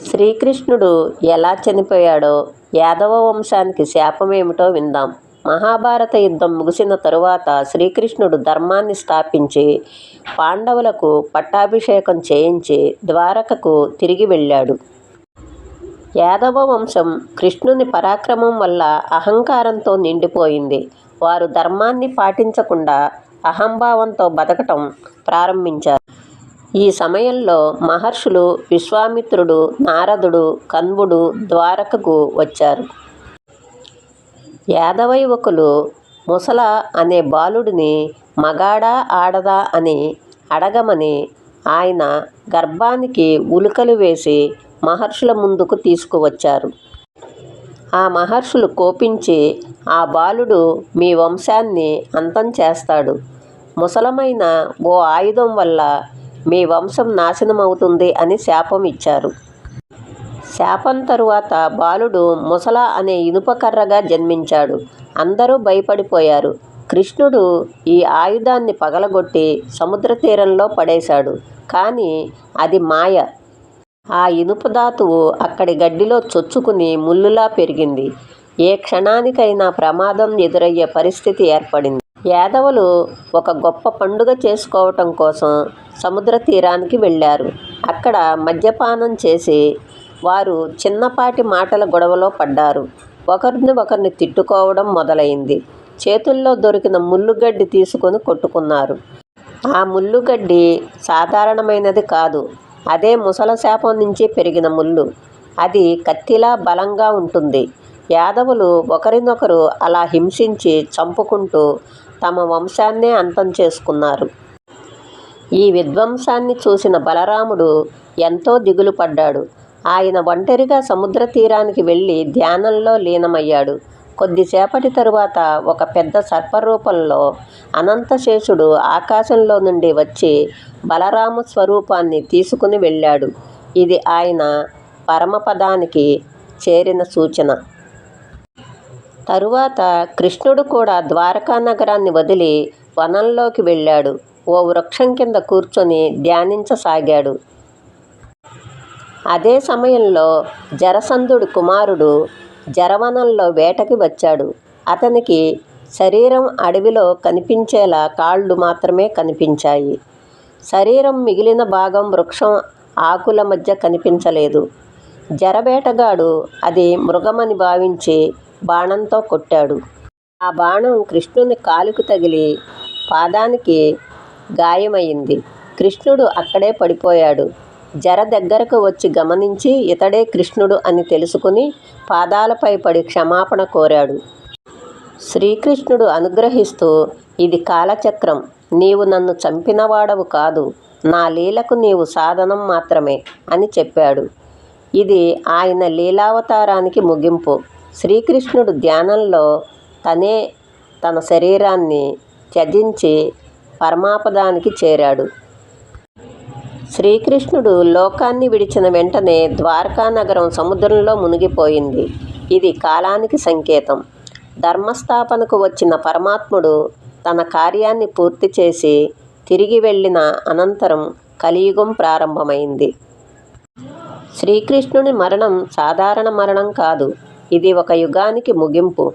శ్రీకృష్ణుడు ఎలా చనిపోయాడో యాదవ వంశానికి శాపమేమిటో విందాం. మహాభారత యుద్ధం ముగిసిన తరువాత శ్రీకృష్ణుడు ధర్మాన్ని స్థాపించి పాండవులకు పట్టాభిషేకం చేయించి ద్వారకకు తిరిగి వెళ్ళాడు. యాదవ వంశం కృష్ణుని పరాక్రమం వల్ల అహంకారంతో నిండిపోయింది. వారు ధర్మాన్ని పాటించకుండా అహంభావంతో బతకటం ప్రారంభించారు. ఈ సమయంలో మహర్షులు విశ్వామిత్రుడు నారదుడు కన్వుడు ద్వారకకు వచ్చారు. యాదవ యువకులు ముసల అనే బాలుడిని మగాడా ఆడదా అని అడగమని ఆయన గర్భానికి ఉలుకలు వేసి మహర్షుల ముందుకు తీసుకువచ్చారు. ఆ మహర్షులు కోపించి ఆ బాలుడు మీ వంశాన్ని అంతం చేస్తాడు. ముసలమైన ఓ ఆయుధం వల్ల మీ వంశం నాశనమవుతుంది అని శాపం ఇచ్చారు. శాపం తరువాత బాలుడు ముసల అనే ఇనుపకర్రగా జన్మించాడు. అందరూ భయపడిపోయారు. కృష్ణుడు ఈ ఆయుధాన్ని పగలగొట్టి సముద్ర తీరంలో పడేశాడు. కానీ అది మాయ. ఆ ఇనుప ధాతువు అక్కడి గడ్డిలో చొచ్చుకుని ముల్లులా పెరిగింది. ఏ క్షణానికైనా ప్రమాదం ఎదురయ్యే పరిస్థితి ఏర్పడింది. యాదవులు ఒక గొప్ప పండుగ చేసుకోవటం కోసం సముద్ర తీరానికి వెళ్ళారు. అక్కడ మద్యపానం చేసి వారు చిన్నపాటి మాటల గొడవలో పడ్డారు. ఒకరిని ఒకరిని తిట్టుకోవడం మొదలైంది. చేతుల్లో దొరికిన ముల్లుగడ్డి తీసుకొని కొట్టుకున్నారు. ఆ ముల్లుగడ్డి సాధారణమైనది కాదు. అదే ముసల శాపం నుంచి పెరిగిన ముళ్ళు. అది కత్తిలా బలంగా ఉంటుంది. యాదవులు ఒకరినొకరు అలా హింసించి చంపుకుంటూ తమ వంశాన్నే అంతం చేసుకున్నారు. ఈ విధ్వంసాన్ని చూసిన బలరాముడు ఎంతో దిగులు పడ్డాడు. ఆయన ఒంటరిగా సముద్ర తీరానికి వెళ్ళి ధ్యానంలో లీనమయ్యాడు. కొద్దిసేపటి తరువాత ఒక పెద్ద సర్పరూపంలో అనంతశేషుడు ఆకాశంలో నుండి వచ్చి బలరాము స్వరూపాన్ని తీసుకుని వెళ్ళాడు. ఇది ఆయన పరమపదానికి చేరిన సూచన. తరువాత కృష్ణుడు కూడా ద్వారకా నగరాన్ని వదిలి వనంలోకి వెళ్ళాడు. ఓ వృక్షం కింద కూర్చొని ధ్యానించసాగాడు. అదే సమయంలో జరసంధుడి కుమారుడు జరవనంలో వేటకి వచ్చాడు. అతనికి శరీరం అడవిలో కనిపించేలా కాళ్ళు మాత్రమే కనిపించాయి. శరీరం మిగిలిన భాగం వృక్షం ఆకుల మధ్య కనిపించలేదు. జరబేటగాడు అది మృగమని భావించి బాణంతో కొట్టాడు. ఆ బాణం కృష్ణుని కాలుకు తగిలి పాదానికి గాయమైంది. కృష్ణుడు అక్కడే పడిపోయాడు. జర దగ్గరకు వచ్చి గమనించి ఇతడే కృష్ణుడు అని తెలుసుకుని పాదాలపై పడి క్షమాపణ కోరాడు. శ్రీకృష్ణుడు అనుగ్రహిస్తూ ఇది కాలచక్రం. నీవు నన్ను చంపినవాడవు కాదు. నా లీలకు నీవు సాధనం మాత్రమే అని చెప్పాడు. ఇది ఆయన లీలావతారానికి ముగింపు. శ్రీకృష్ణుడు ధ్యానంలో తనే తన శరీరాన్ని త్యజించి పరమాపదానికి చేరాడు. శ్రీకృష్ణుడు లోకాన్ని విడిచిన వెంటనే ద్వారకా నగరం సముద్రంలో మునిగిపోయింది. ఇది కాలానికి సంకేతం. ధర్మస్థాపనకు వచ్చిన పరమాత్ముడు తన కార్యాన్ని పూర్తి చేసి తిరిగి వెళ్ళిన అనంతరం కలియుగం ప్రారంభమైంది. శ్రీకృష్ణుని మరణం సాధారణ మరణం కాదు. ఇది ఒక యుగానికి ముగింపు.